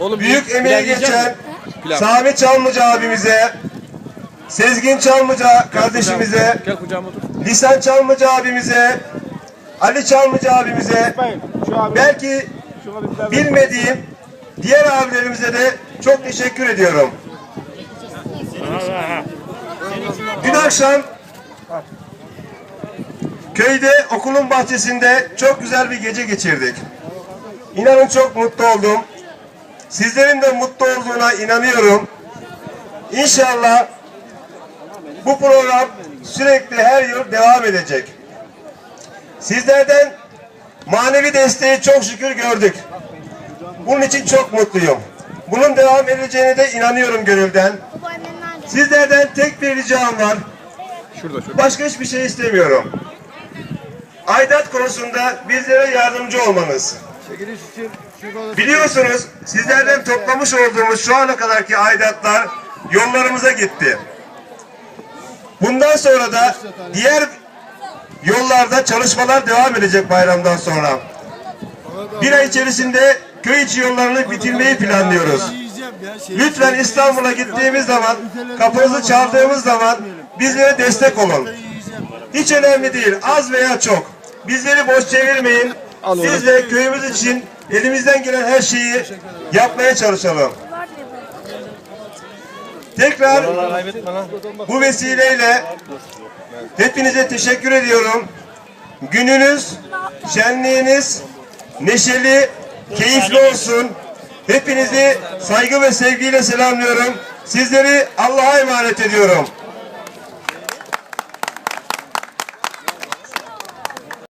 Oğlum, büyük pilav emeği geçen? Pilav. Sami Çalmıcı abimize, Sezgin Çalmıcı kardeşimize, Gel kucağıma otur. Lisan Çalmıcı abimize, Ali Çalmıcı abimize, Şu abi belki bilmediğim diğer abilerimize de çok teşekkür ediyorum. Dün akşam köyde okulun bahçesinde çok güzel bir gece geçirdik. İnanın çok mutlu oldum. Sizlerin de mutlu olduğuna inanıyorum. İnşallah bu program sürekli her yıl devam edecek. Sizlerden manevi desteği çok şükür gördük. Bunun için çok mutluyum. Bunun devam edeceğine de inanıyorum gönülden. Sizlerden tek bir ricam var. Şurada şurada. Başka hiçbir şey istemiyorum. Aidat konusunda bizlere yardımcı olmanız. Biliyorsunuz sizlerden toplamış olduğumuz şu ana kadarki aidatlar yollarımıza gitti. Bundan sonra da diğer yollarda çalışmalar devam edecek bayramdan sonra. Bir ay içerisinde köy içi yollarını bitirmeyi planlıyoruz. Lütfen İstanbul'a gittiğimiz zaman, kapınızı çaldığımız zaman bizlere destek olun. Hiç önemli değil, az veya çok. Bizleri boş çevirmeyin. Biz de köyümüz için elimizden gelen her şeyi yapmaya çalışalım. Tekrar bu vesileyle hepinize teşekkür ediyorum. Gününüz, şenliğiniz neşeli, keyifli olsun. Hepinizi saygı ve sevgiyle selamlıyorum. Sizleri Allah'a emanet ediyorum.